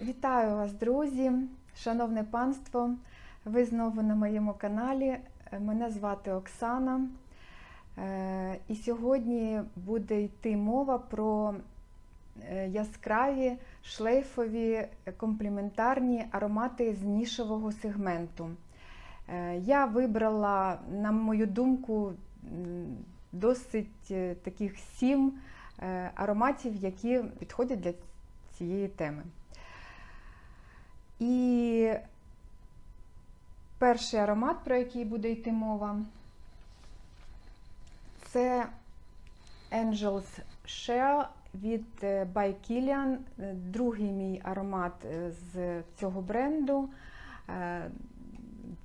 Вітаю вас, друзі, шановне панство. Ви знову на моєму каналі. Мене звати Оксана. Е, І сьогодні буде йти мова про е, яскраві шлейфові компліментарні аромати з нішевого сегменту. Е, Я вибрала, на мою думку, досить таких сім ароматів, які підходять для цієї теми. І перший аромат, про який буде йти мова, це Angels Share від е, By Kilian. Е, Другий мій аромат е, з цього бренду.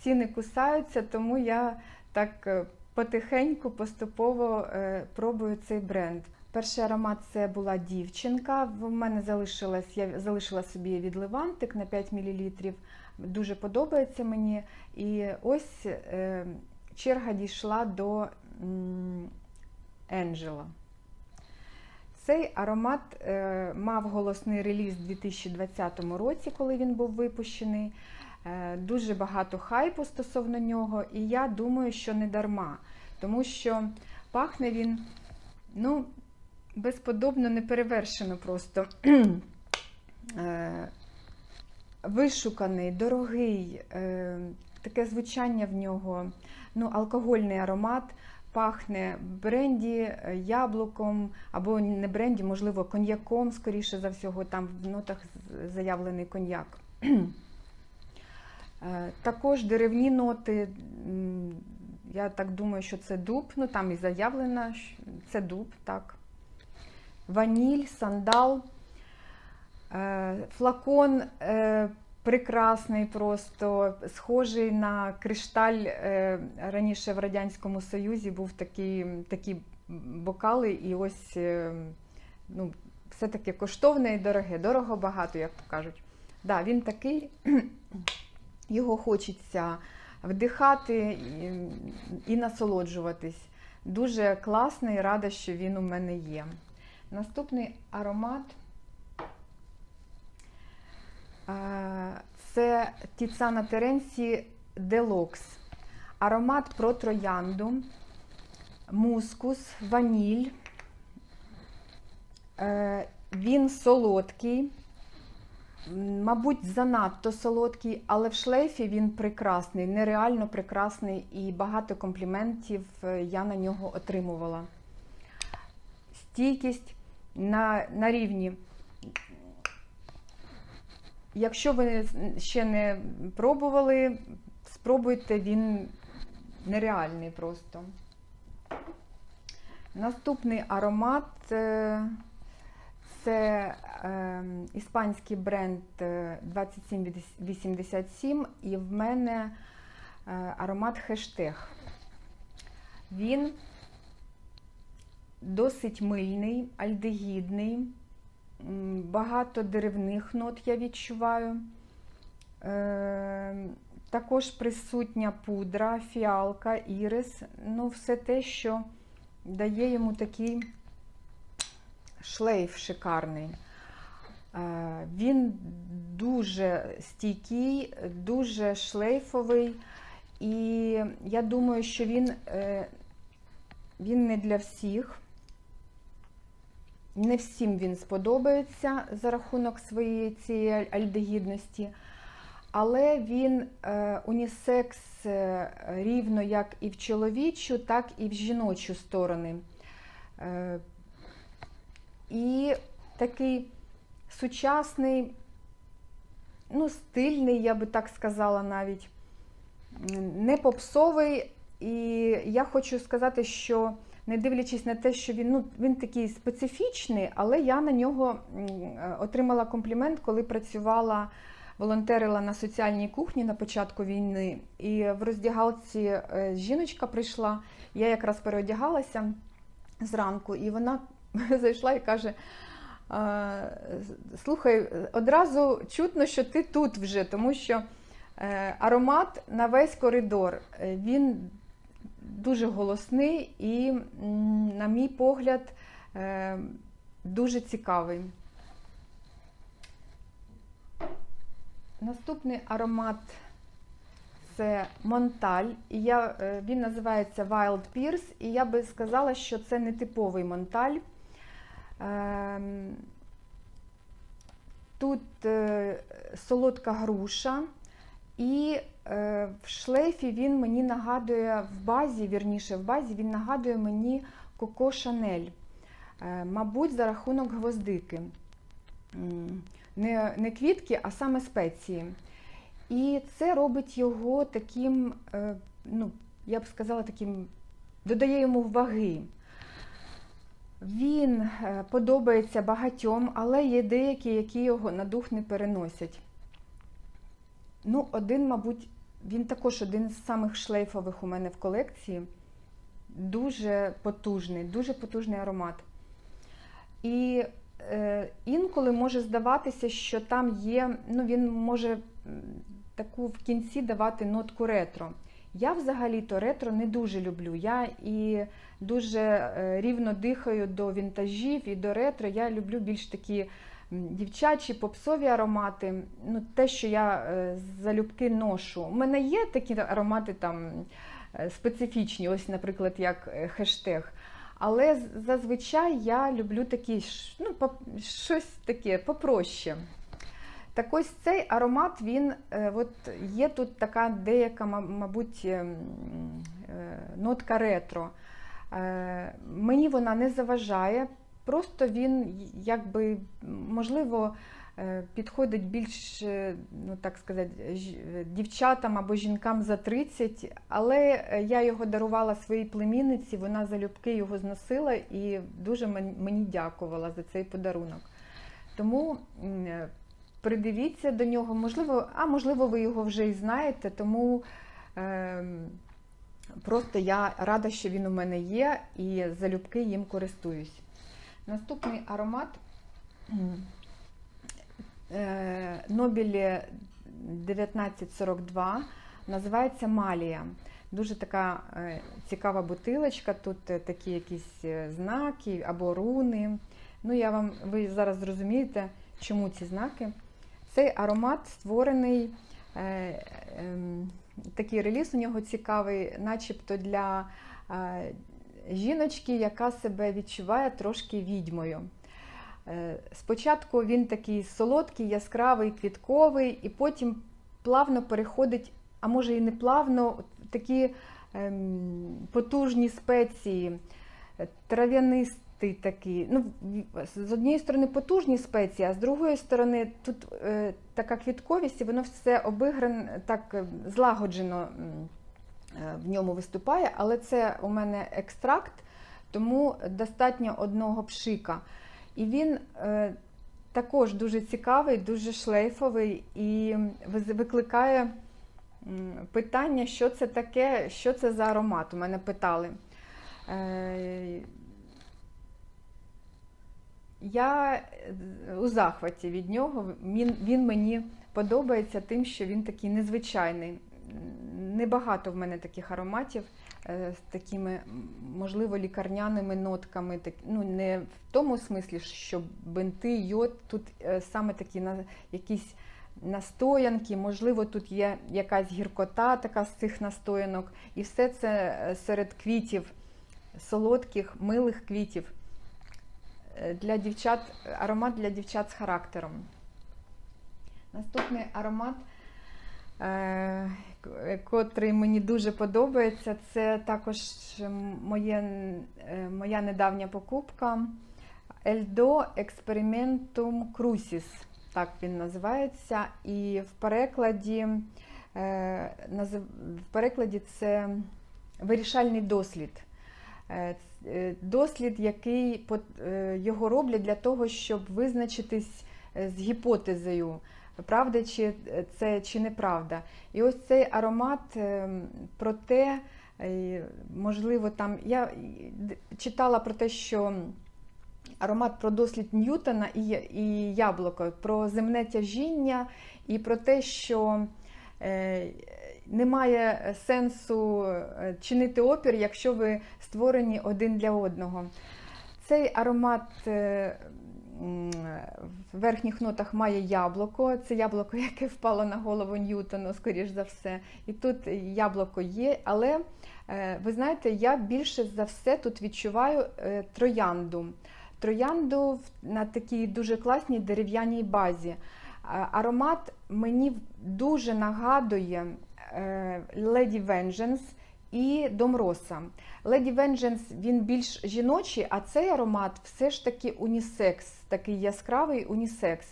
Ціни кусаються, тому я так потихеньку, поступово пробую цей бренд. Перший аромат це була дівчинка. В мене залишилась, я залишила собі від Левантик на 5 мл. Дуже подобається мені. І ось е, черга дійшла до Енджела. Цей аромат е, мав голосний реліз у 2020 році, коли він був випущений. Е, Дуже багато хайпу стосовно нього, і я думаю, що не дарма, тому що пахне він ну, безподобно неперевершено просто. Е, Вишуканий, дорогий, е, таке звучання в нього, ну, алкогольний аромат, пахне бренді, е, яблуком, або не бренді, можливо, коньяком, скоріше за всього, там в нотах заявлений коньяк. Також деревні ноти, я так думаю, що це дуб, ну там і заявлено, що це дуб, так. Ваніль, сандал, Е, флакон е, прекрасний, просто схожий на кришталь. Е, Раніше в Радянському Союзі був такий, такі бокали, і ось ну, все таки коштовне і дороге, дорого багато, як то кажуть. Да, він такий, його хочеться вдихати і, і насолоджуватись. Дуже класний, рада, що він у мене є. Наступний аромат. Це Тіцана Теренсі Делокс. Аромат про троянду, мускус, ваніль. Е, Він солодкий, мабуть, занадто солодкий, але в шлейфі він прекрасний, нереально прекрасний і багато компліментів е, я на нього отримувала. Стійкість на, на рівні Якщо ви ще не пробували, спробуйте, він нереальний просто. Наступний аромат е, це е, іспанський бренд е, 2787, і в мене е, аромат хештег. Він досить мильний, альдегідний. Багато деревних нот я відчуваю. Е, також присутня пудра, фіалка, ірис. Ну, все те, що дає йому такий шлейф шикарний. Е, він дуже стійкий, дуже шлейфовий. І я думаю, що він, е, він не для всіх. Не всім він сподобається за рахунок своєї цієї альдегідності, але він е, унісекс е, рівно як і в чоловічу, так і в жіночу сторони. Е, і такий сучасний, ну, стильний, я би так сказала навіть, не попсовий. І я хочу сказати, що не дивлячись на те, що він ну, він такий специфічний, але я на нього е, отримала комплімент, коли працювала, волонтерила на соціальній кухні на початку війни. І в роздягалці е, жіночка прийшла, я якраз переодягалася зранку, і вона зайшла і каже. «Е, Слухай, одразу чутно, що ти тут вже, тому що е, аромат на весь коридор. Він дуже голосний і, на мій погляд, е, дуже цікавий. Наступний аромат це Монталь. Е, він називається Wild Pierce, і я би сказала, що це не типовий Монталь. Ем, Тут е, солодка груша, і в шлейфі він мені нагадує в базі, вірніше, в базі він нагадує мені Коко Шанель. Е, Мабуть, за рахунок гвоздики. Не, не квітки, а саме спеції. І це робить його таким, е, ну, я б сказала, таким, додає йому ваги. Він е, подобається багатьом, але є деякі, які його на дух не переносять. Ну, один, мабуть, він також один з самих шлейфових у мене в колекції. Дуже потужний, дуже потужний аромат. І е, інколи може здаватися, що там є, ну він може таку в кінці давати нотку ретро. Я взагалі-то ретро не дуже люблю. Я і дуже е, рівно дихаю до вінтажів і до ретро. Я люблю більш такі дівчачі, попсові аромати. Ну, те, що я е, залюбки ношу. У мене є такі аромати там е, специфічні, ось, наприклад, як е, хештег. Але зазвичай я люблю такі, ну, щось таке попроще. Так ось цей аромат, він от є тут така деяка, мабуть, ем, нотка ретро. Мені вона не заважає, просто він якби можливо е, підходить більш, е, ну так сказати, е, дівчатам або жінкам за 30, але я його дарувала своїй племінниці, вона залюбки його зносила і дуже мені дякувала за цей подарунок. Тому придивіться до нього, можливо, а можливо, ви його вже і знаєте, тому е, просто я рада, що він у мене є і залюбки їм користуюсь. Наступний аромат е, Нобілі 1942 називається Малія. Дуже така е, цікава бутилочка, тут е, такі якісь е, знаки або руни. Ну, я вам, ви зараз зрозумієте, чому ці знаки. Цей аромат створений, е, ем, такий реліз у нього цікавий, начебто для е, жіночки, яка себе відчуває трошки відьмою. Е, Спочатку він такий солодкий, яскравий, квітковий, і потім плавно переходить, а може і не плавно, такі ем, потужні спеції, е, трав'янистий такий. Ну, з однієї сторони потужні спеції, а з другої сторони тут е, така квітковість, і воно все обиграно, так злагоджено в ньому виступає, але це у мене екстракт, тому достатньо одного пшика. І він е, також дуже цікавий, дуже шлейфовий і викликає питання, що це таке, що це за аромат. У мене питали. Е, я е, у захваті від нього. Він, він мені подобається тим, що він такий незвичайний. Небагато в мене таких ароматів е, з такими, можливо, лікарняними нотками. Ну, не в тому смислі, що бинти, йод, тут е, саме такі якісь настоянки, можливо, тут є якась гіркота така з цих настоянок. І все це е, серед квітів, солодких, милих квітів. Для дівчат, аромат для дівчат з характером. Наступний аромат, котрий мені дуже подобається, це також моє, е, моя недавня покупка Eldo Experimentum Crucis. Так він називається. І в перекладі, е, в перекладі це вирішальний дослід. Е, е, Дослід, який е, його роблять для того, щоб визначитись е, з гіпотезою, правда чи е, це чи неправда. І ось цей аромат е, про те, е, можливо, там я читала про те, що аромат про дослід Ньютона і, і яблуко, про земне тяжіння і про те, що немає сенсу чинити опір, якщо ви створені один для одного. Цей аромат в верхніх нотах має яблуко. Це яблуко, яке впало на голову Ньютону, скоріш за все. І тут яблуко є, але е, ви знаєте, я більше за все тут відчуваю е, троянду. Троянду на такій дуже класній дерев'яній базі. Аромат мені дуже нагадує е, Lady Vengeance і Домроса. Lady Vengeance він більш жіночий, а цей аромат все ж таки унісекс, такий яскравий унісекс.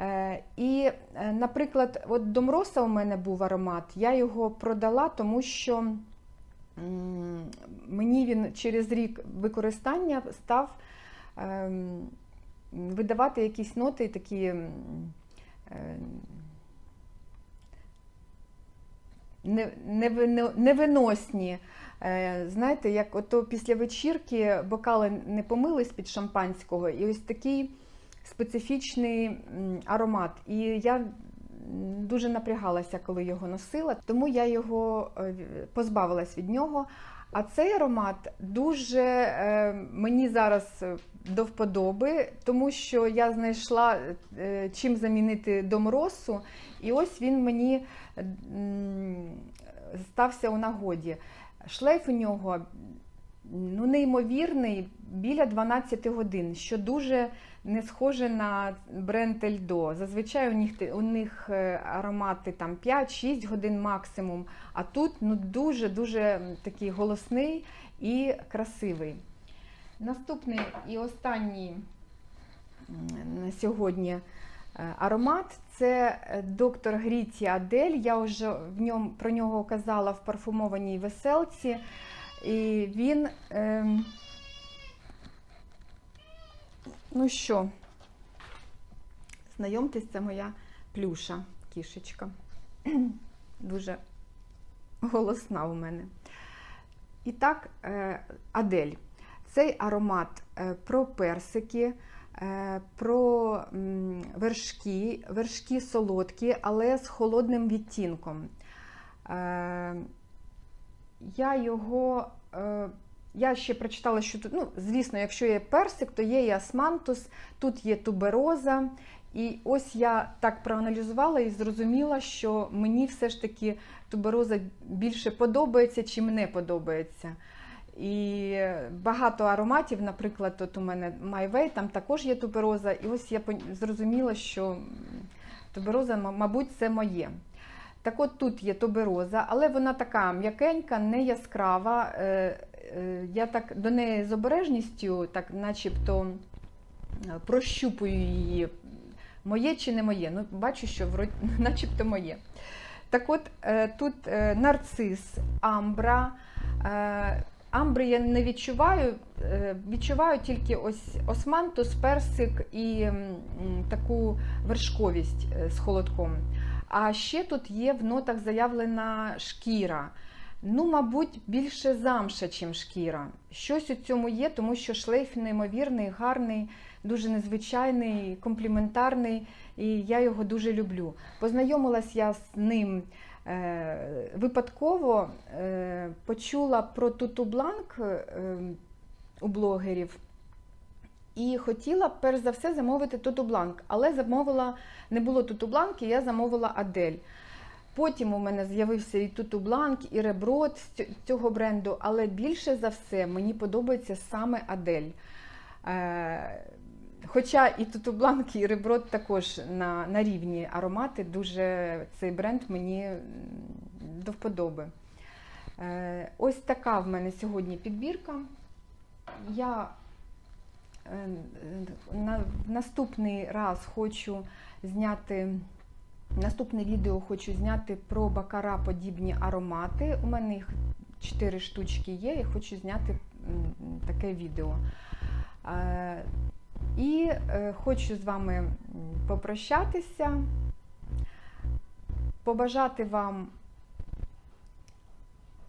Е, І, е, наприклад, от Домроса у мене був аромат, я його продала, тому що мені він через рік використання став ем, видавати якісь ноти такі. м, е, не- невино- невиносні. Е, Знаєте, як ото після вечірки бокали не помились під шампанського, і ось такий специфічний аромат. І я дуже напрягалася, коли його носила, тому я його е, позбавилась від нього. А цей аромат дуже е, мені зараз е, до вподоби, тому що я знайшла чим замінити домросу, і ось він мені стався у нагоді. Шлейф у нього ну, неймовірний, біля 12 годин, що дуже не схоже на бренд Ельдо. Зазвичай у них, у них е, аромати там 5-6 годин максимум, а тут ну, дуже-дуже такий голосний і красивий. Наступний і останній на сьогодні е, аромат це е, доктор Гріті Адель. Я вже в ньому, про нього казала в парфумованій веселці. І він. ем, ну що, знайомтесь, це моя плюша, кішечка. Дуже голосна у мене. І так, е, Адель. Цей аромат е, про персики, е, про вершки, вершки солодкі, але з холодним відтінком. Я його. е, Я ще прочитала, що тут, ну, звісно, якщо є персик, то є і асмантус, тут є тубероза. І ось я так проаналізувала і зрозуміла, що мені все ж таки тубероза більше подобається, чим не подобається. І багато ароматів, наприклад, от у мене Way, там також є тубероза. І ось я зрозуміла, що тубероза, мабуть, це моє. Так от тут є тубероза, але вона така м'якенька, не яскрава. Е, е, Я так до неї з обережністю, так начебто прощупую її. Моє чи не моє? Ну, бачу, що начебто моє. Так от е, тут нарцис, амбра. Амбри я не відчуваю, відчуваю тільки ось османтус, персик і таку вершковість з холодком. А ще тут є в нотах заявлена шкіра. Ну, мабуть, більше замша, чим шкіра. Щось у цьому є, тому що шлейф неймовірний, гарний, дуже незвичайний, компліментарний, і я його дуже люблю. Познайомилась я з ним е, випадково, е, почула про Туту Бланк е, у блогерів. І хотіла перш за все замовити Туту Бланк, але замовила, не було Туту Бланк, і я замовила Адель. Потім у мене з'явився і Туту Бланк, і Реброд з цього бренду, але більше за все мені подобається саме Адель. Е, Хоча і Туту Бланк, і Реброд також на, на рівні аромати, дуже цей бренд мені до вподоби. Е, Ось така в мене сьогодні підбірка. Я на, наступний раз хочу зняти. Наступне відео хочу зняти про бакара подібні аромати. У мене їх 4 штучки є, я хочу зняти таке відео. Е, І е, хочу з вами попрощатися, побажати вам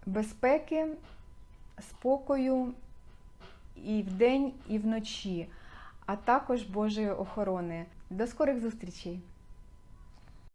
безпеки, спокою і вдень, і вночі, а також Божої охорони. До скорих зустрічей!